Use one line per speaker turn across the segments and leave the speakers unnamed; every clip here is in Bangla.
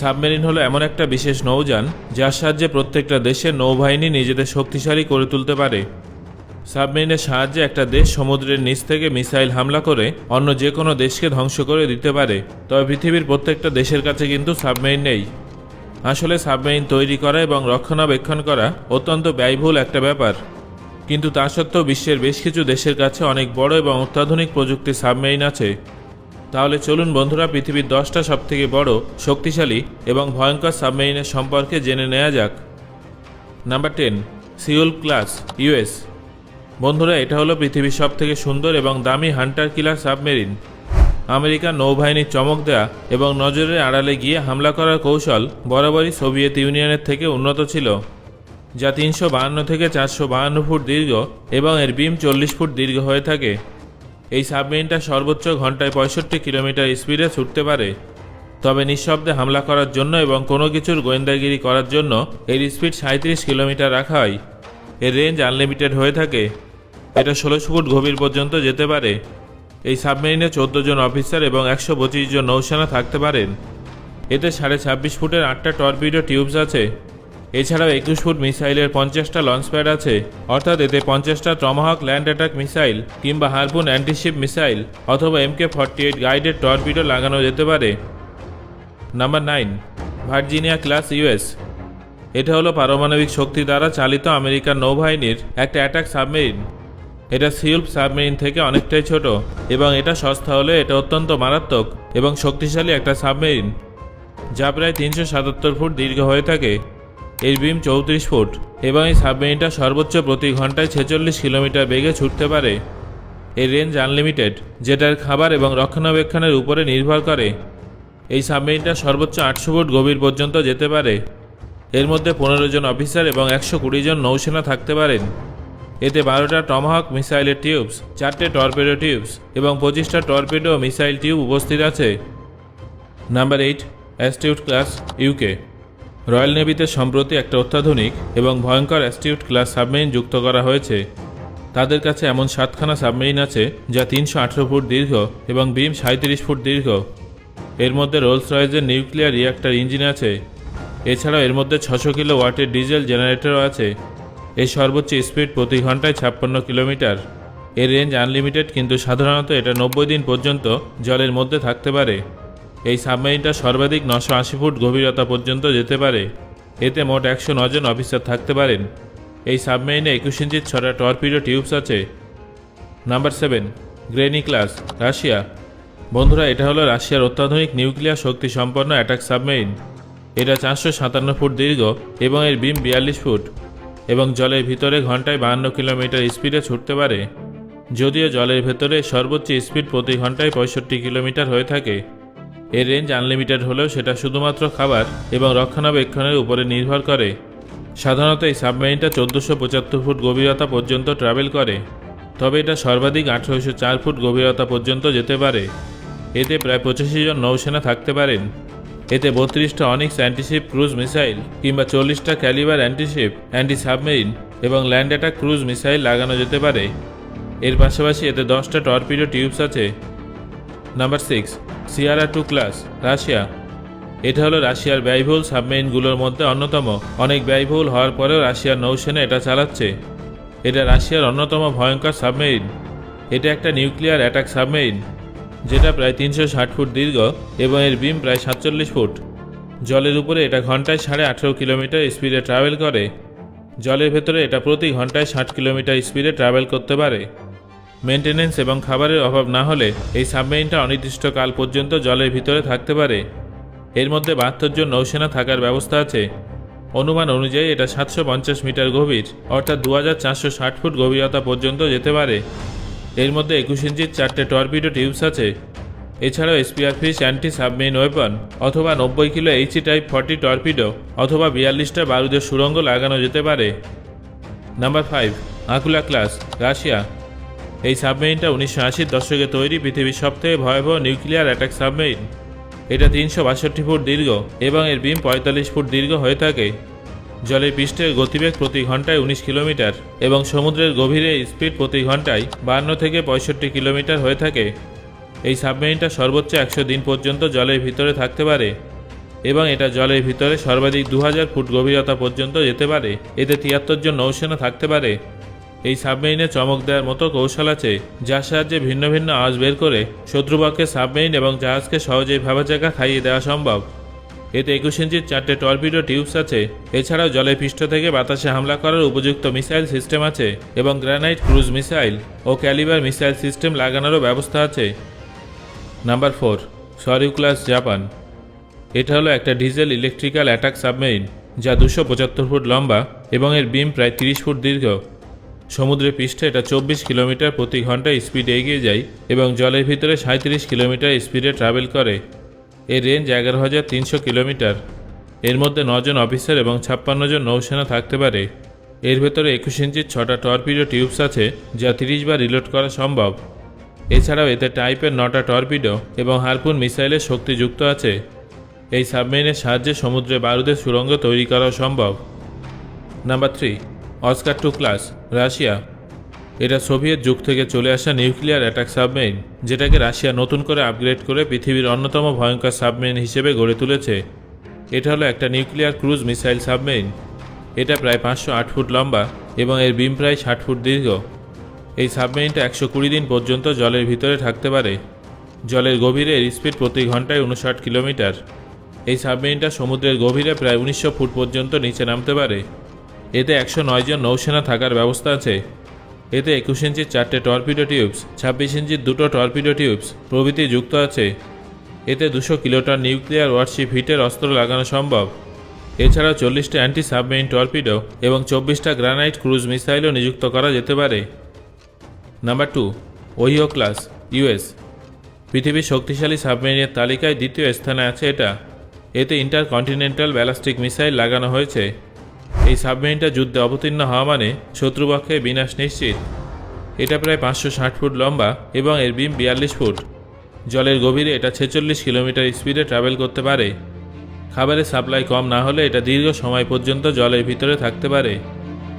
সাবমেরিন হলো এমন একটা বিশেষ নৌযান, যার সাহায্যে প্রত্যেকটা দেশের নৌবাহিনী নিজেদের শক্তিশালী করে তুলতে পারে। সাবমেরিনের সাহায্যে একটা দেশ সমুদ্রের নিচ থেকে মিসাইল হামলা করে অন্য যে কোনো দেশকে ধ্বংস করে দিতে পারে, তবে পৃথিবীর প্রত্যেকটা দেশের কাছে কিন্তু সাবমেরিন নেই। আসলে সাবমেরিন তৈরি করা এবং রক্ষণাবেক্ষণ করা অত্যন্ত ব্যয়বহুল একটা ব্যাপার। কিন্তু তা সত্ত্বেও বিশ্বের বেশ কিছু দেশের কাছে অনেক বড় এবং অত্যাধুনিক প্রযুক্তি সাবমেরিন আছে। তাহলে চলুন বন্ধুরা, পৃথিবীর দশটা সবথেকে বড় শক্তিশালী এবং ভয়ঙ্কর সাবমেরিনের সম্পর্কে জেনে নেওয়া যাক। Number ten, Seawolf class, US. বন্ধুরা, এটা হলো পৃথিবীর সব থেকে সুন্দর এবং দামি হান্টার কিলার সাবমেরিন। আমেরিকার নৌবাহিনীর চমক দেয়া এবং নজরের আড়ালে গিয়ে হামলা করার কৌশল বরাবরই সোভিয়েত ইউনিয়নের থেকে উন্নত ছিল, যা তিনশো বাহান্ন থেকে চারশো বাহান্ন ফুট দীর্ঘ এবং এর বিম চল্লিশ ফুট দীর্ঘ হয়ে থাকে। এই সাবমেরিনটা সর্বোচ্চ ঘন্টায় পঁয়ষট্টি কিলোমিটার স্পিডে ছুটতে পারে। তবে নিঃশব্দে হামলা করার জন্য এবং কোনো কিছুর গোয়েন্দাগিরি করার জন্য এর স্পিড সাঁত্রিশ কিলোমিটার রাখা হয়। এর রেঞ্জ আনলিমিটেড হয়ে থাকে। এটা ষোলোশো ফুট গভীর পর্যন্ত যেতে পারে। এই সাবমেরিনে চোদ্দ জন অফিসার এবং একশো পঁচিশ জন নৌসেনা থাকতে পারেন। এতে সাড়ে ছাব্বিশ ফুটের আটটা টর্পিডো টিউবস আছে। এছাড়াও একুশ ফুট মিসাইলের পঞ্চাশটা লঞ্চ প্যাড আছে। অর্থাৎ এতে পঞ্চাশটা ট্রমাহক ল্যান্ড অ্যাটাক মিসাইল কিংবা হারপুন অ্যান্টিশিপ মিসাইল অথবা MK forty eight guided torpedo লাগানো যেতে পারে। Number nine, Virginia class US এটা হলো পারমাণবিক শক্তি দ্বারা চালিত আমেরিকার নৌবাহিনীর একটা অ্যাটাক সাবমেরিন। এটা সিউল্প সাবমেরিন থেকে অনেকটাই ছোট এবং এটা সস্তা হলে এটা অত্যন্ত মারাত্মক এবং শক্তিশালী একটা সাবমেরিন, যা প্রায় তিনশো সাতাত্তর ফুট দীর্ঘ হয়ে থাকে। এর বিম চৌত্রিশ ফুট। এবং এই সাবমেরিনটা সর্বোচ্চ প্রতি ঘন্টায় ছেচল্লিশ কিলোমিটার বেগে ছুটতে পারে। এর রেঞ্জ আনলিমিটেড, যেটার খাবার এবং রক্ষণাবেক্ষণের উপরে নির্ভর করে। এই সাবমেরিনটা সর্বোচ্চ আটশো ফুট গভীর পর্যন্ত যেতে পারে। এর মধ্যে পনেরো জন অফিসার এবং একশো কুড়ি জন নৌসেনা থাকতে পারেন। এতে বারোটা টমহক মিসাইলের টিউবস, চারটে টর্পেডো টিউবস এবং পঁচিশটা টর্পেডো মিসাইল টিউব উপস্থিত আছে। Number eight, Astute class UK. Royal নেভিতে সম্প্রতি একটা অত্যাধুনিক এবং ভয়ঙ্কর অ্যাস্টিউট ক্লাস সাবমেরিন যুক্ত করা হয়েছে। তাদের কাছে এমন সাতখানা সাবমেরিন আছে যা তিনশো আঠেরো ফুট দীর্ঘ এবং বিম সাঁত্রিশ ফুট দীর্ঘ। এর মধ্যে রোলস রয়েজের নিউক্লিয়ার রিয়াক্টর ইঞ্জিন আছে। এছাড়াও এর মধ্যে ছশো কিলো ওয়াটের ডিজেল জেনারেটরও আছে। এর সর্বোচ্চ স্পিড প্রতি ঘন্টায় ছাপ্পান্ন কিলোমিটার। এর রেঞ্জ আনলিমিটেড, কিন্তু সাধারণত এটা নব্বই দিন পর্যন্ত জলের মধ্যে থাকতে পারে। এই সাবমেরিনটা সর্বাধিক নশো আশি ফুট গভীরতা পর্যন্ত যেতে পারে। এতে মোট একশো নজন অফিসার থাকতে পারেন। এই সাবমেরিনে একুশ ইঞ্চির ছটা টর্পিডো টিউবস আছে। Number seven, Graney class, Russia. বন্ধুরা, এটা হলো রাশিয়ার অত্যাধুনিক নিউক্লিয়ার শক্তি সম্পন্ন অ্যাটাক সাবমেরিন। এটা চারশো সাতান্ন ফুট দীর্ঘ এবং এর বিম বিয়াল্লিশ ফুট এবং জলের ভিতরে ঘন্টায় বাহান্ন কিলোমিটার স্পিডে ছুটতে পারে। যদিও জলের ভেতরে সর্বোচ্চ স্পিড প্রতি ঘন্টায় পঁয়ষট্টি কিলোমিটার হয়ে থাকে। এর রেঞ্জ আনলিমিটেড হলেও সেটা শুধুমাত্র খাবার এবং রক্ষণাবেক্ষণের উপরে নির্ভর করে। সাধারণত এই সাবমেরিনটা চোদ্দোশো পঁচাত্তর ফুট গভীরতা পর্যন্ত ট্রাভেল করে, তবে এটা সর্বাধিক আঠারোশো চার ফুট গভীরতা পর্যন্ত যেতে পারে। এতে প্রায় পঁচাশি জন নৌসেনা থাকতে পারেন। এতে বত্রিশটা অনিক্স অ্যান্টিশিপ ক্রুজ মিসাইল কিংবা চল্লিশটা ক্যালিবার অ্যান্টিশিপ অ্যান্টি সাবমেরিন এবং ল্যান্ড অ্যাটাক ক্রুজ মিসাইল লাগানো যেতে পারে। এর পাশাপাশি এতে দশটা টর্পিডো টিউবস আছে number six Sierra two class Russia এটা হলো রাশিয়ার ব্যয়বহুল সাবমেরিনগুলোর মধ্যে অন্যতম। অনেক ব্যয়বহুল হওয়ার পরেও রাশিয়ার নৌসেনা এটা চালাচ্ছে। এটা রাশিয়ার অন্যতম ভয়ঙ্কর সাবমেরিন। এটা একটা নিউক্লিয়ার অ্যাটাক সাবমেরিন, যেটা প্রায় তিনশো ষাট ফুট দীর্ঘ এবং এর বিম প্রায় সাতচল্লিশ ফুট। জলের উপরে এটা ঘন্টায় সাড়ে আঠেরো কিলোমিটার স্পিডে ট্রাভেল করে। জলের ভেতরে এটা প্রতি ঘন্টায় ষাট কিলোমিটার স্পিডে ট্রাভেল করতে পারে। মেনটেনেন্স এবং খাবারের অভাব না হলে এই সাবমেরিনটা অনির্দিষ্টকাল পর্যন্ত জলের ভিতরে থাকতে পারে। এর মধ্যে বাহাত্তর জন নৌসেনা থাকার ব্যবস্থা আছে। অনুমান অনুযায়ী এটা সাতশো পঞ্চাশ মিটার গভীর, অর্থাৎ দু হাজার চারশো ষাট ফুট গভীরতা পর্যন্ত যেতে পারে। এর মধ্যে একুশ ইঞ্চির চারটে টর্পিডো টিউবস আছে। এছাড়াও spearfish anti submarine weapon অথবা নব্বই কিলো এইচি টাইপ ফর্টি টর্পিডো অথবা বিয়াল্লিশটা বারুদের সুরঙ্গ লাগানো যেতে পারে। Number five Akula class Russia এই সাবমেরিনটা উনিশশো আশির দশকে তৈরি পৃথিবীর সবথেকে ভয়াবহ নিউক্লিয়ার অ্যাটাক সাবমেরিন। এটা তিনশো বাষট্টি ফুট দীর্ঘ এবং এর বিম পঁয়তাল্লিশ ফুট দীর্ঘ হয়ে থাকে। জলের পৃষ্ঠের গতিবেগ প্রতি ঘন্টায় উনিশ কিলোমিটার এবং সমুদ্রের গভীরে স্পিড প্রতি ঘন্টায় বান্ন থেকে পঁয়ষট্টি কিলোমিটার হয়ে থাকে। এই সাবমেরিনটা সর্বোচ্চ একশো দিন পর্যন্ত জলের ভিতরে থাকতে পারে এবং এটা জলের ভিতরে সর্বাধিক দু হাজার ফুট গভীরতা পর্যন্ত যেতে পারে। এতে তিয়াত্তর জন নৌসেনা থাকতে পারে। এই সাবমেরিনে চমক দেওয়ার মতো কৌশল আছে, যার সাহায্যে ভিন্ন ভিন্ন আওয়াজ বের করে শত্রুপক্ষের সাবমেরিন এবং জাহাজকে সহজেই ভাবা জায়গা খাইয়ে দেওয়া সম্ভব। এতে একুশ ইঞ্চির চারটে টর্পিডো টিউবস আছে, এছাড়াও জলের পৃষ্ঠ থেকে বাতাসে হামলা করার উপযুক্ত মিসাইল সিস্টেম আছে এবং গ্রানাইট ক্রুজ মিসাইল ও ক্যালিবার মিসাইল সিস্টেম লাগানোরও ব্যবস্থা আছে। Number four, Soryu class Japan. এটা হলো একটা ডিজেল ইলেকট্রিক্যাল অ্যাটাক সাবমেরিন, যা দুশো পঁচাত্তর ফুট লম্বা এবং এর বিম প্রায় তিরিশ ফুট দীর্ঘ। সমুদ্রের পৃষ্ঠে এটা চব্বিশ কিলোমিটার প্রতি ঘণ্টা স্পিডে এগিয়ে যায় এবং জলের ভিতরে সাঁত্রিশ কিলোমিটার স্পিডে ট্রাভেল করে। এর রেঞ্জ এগারো হাজার তিনশো কিলোমিটার। এর মধ্যে নজন অফিসার এবং ছাপ্পান্ন জন নৌসেনা থাকতে পারে। এর ভেতরে একুশ ইঞ্চির ছটা টর্পিডো টিউবস আছে, যা তিরিশ বার রিলোড করা সম্ভব। এছাড়াও এতে টাইপের নটা টর্পিডো এবং হারপুন মিসাইলের শক্তি যুক্ত আছে। এই সাবমেরিনের সাহায্যে সমুদ্রে বারুদের সুড়ঙ্গ তৈরি করা সম্ভব। Number three Oscar two class, Russia. এটা সোভিয়েত যুগ থেকে চলে আসা নিউক্লিয়ার অ্যাটাক সাবমেরিন, যেটাকে রাশিয়া নতুন করে আপগ্রেড করে পৃথিবীর অন্যতম ভয়ঙ্কর সাবমেরিন হিসেবে গড়ে তুলেছে। এটা হলো একটা নিউক্লিয়ার ক্রুজ মিসাইল সাবমেরিন। এটা প্রায় পাঁচশো আট ফুট লম্বা এবং এর বিম প্রায় ষাট ফুট দীর্ঘ। এই সাবমেরিনটা একশো কুড়ি দিন পর্যন্ত জলের ভিতরে থাকতে পারে। জলের গভীরে এর স্পিড প্রতি ঘন্টায় উনষাট কিলোমিটার। এই সাবমেরিনটা সমুদ্রের গভীরে প্রায় উনিশশো ফুট পর্যন্ত নিচে নামতে পারে। এতে একশো নয় জন নৌসেনা থাকার ব্যবস্থা আছে। এতে একুশ ইঞ্চির চারটে টর্পিডো টিউবস, ছাব্বিশ ইঞ্চির দুটো টর্পিডো টিউবস প্রভৃতি যুক্ত আছে। এতে দুশো কিলোটন নিউক্লিয়ার ওয়ারশিপ হিটের অস্ত্র লাগানো সম্ভব। এছাড়াও চল্লিশটা অ্যান্টি সাবমেরিন টর্পিডো এবং চব্বিশটা গ্রানাইট ক্রুজ মিসাইলও নিযুক্ত করা যেতে পারে। Number two, Ohio class US পৃথিবীর শক্তিশালী সাবমেরিনের তালিকায় দ্বিতীয় স্থানে আছে এটা। এতে ইন্টারকন্টিনেন্টাল ব্যালাস্টিক মিসাইল লাগানো হয়েছে। এই সাবমেরিনটা যুদ্ধে অবতীর্ণ হওয়া মানে শত্রুপক্ষে বিনাশ নিশ্চিত। এটা প্রায় পাঁচশো ষাট ফুট লম্বা এবং এর বিম বিয়াল্লিশ ফুট। জলের গভীরে এটা ছেচল্লিশ কিলোমিটার স্পিডে ট্রাভেল করতে পারে। খাবারের সাপ্লাই কম না হলে এটা দীর্ঘ সময় পর্যন্ত জলের ভিতরে থাকতে পারে।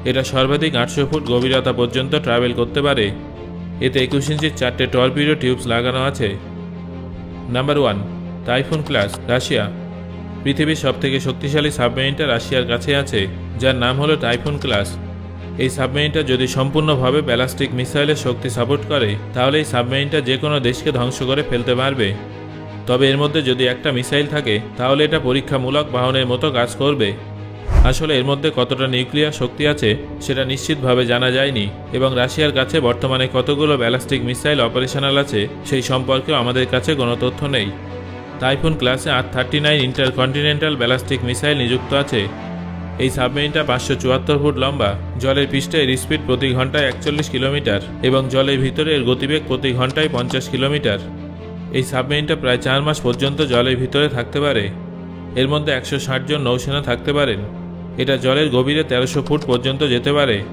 এটা সর্বাধিক আটশো ফুট গভীরতা পর্যন্ত ট্রাভেল করতে পারে। এতে একুশ ইঞ্চির চারটে টর্পিডো টিউবস লাগানো আছে। Number one, Typhoon class Russia. পৃথিবীর সবথেকে শক্তিশালী সাবমেরিনটা রাশিয়ার কাছে আছে। যার নাম হলো টাইফুন ক্লাস। এই সাবমেরিনটা যদি সম্পূর্ণভাবে ব্যালাস্টিক মিসাইলের শক্তি সাপোর্ট করে, তাহলে এই সাবমেরিনটা যে কোনো দেশকে ধ্বংস করে ফেলতে পারবে। তবে এর মধ্যে যদি একটা মিসাইল থাকে, তাহলে এটা পরীক্ষামূলক বাহনের মতো কাজ করবে। আসলে এর মধ্যে কতটা নিউক্লিয়ার শক্তি আছে, সেটা নিশ্চিতভাবে জানা যায়নি, এবং রাশিয়ার কাছে বর্তমানে কতগুলো ব্যালাস্টিক মিসাইল অপারেশনাল আছে, সেই সম্পর্কেও আমাদের কাছে কোনো তথ্য নেই। টাইফুন ক্লাসে R thirty nine intercontinental ballistic missile নিযুক্ত আছে। এই সাবমেরিনটা পাঁচশো চুয়াত্তর ফুট লম্বা, জলের পৃষ্ঠে এর স্পিড প্রতি ঘন্টায় একচল্লিশ কিলোমিটার এবং জলের ভিতরে এর গতিবেগ প্রতি ঘন্টায় পঞ্চাশ কিলোমিটার। এই সাবমেরিনটা প্রায় চার মাস পর্যন্ত জলের ভিতরে থাকতে পারে। এর মধ্যে একশো ষাট জন নৌসেনা থাকতে পারেন। এটা জলের গভীরে তেরোশো ফুট পর্যন্ত যেতে পারে।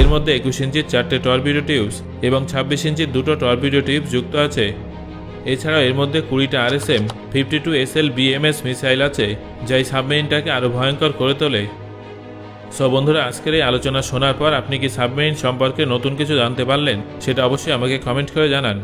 এর মধ্যে একুশ ইঞ্চির চারটে টর্বিডো টিউবস এবং ছাব্বিশ ইঞ্চির দুটো টর্বিডো টিউবস যুক্ত আছে। এছাড়াও এর মধ্যে কুড়িটা R S M fifty two S L BMs missile আছে যা এই সাবমেরিনটাকে আরও ভয়ঙ্কর করে তোলে। সব বন্ধুরা, আজকের এই আলোচনা শোনার পর আপনি কি সাবমেরিন সম্পর্কে নতুন কিছু জানতে পারলেন, সেটা অবশ্যই আমাকে কমেন্ট করে জানান।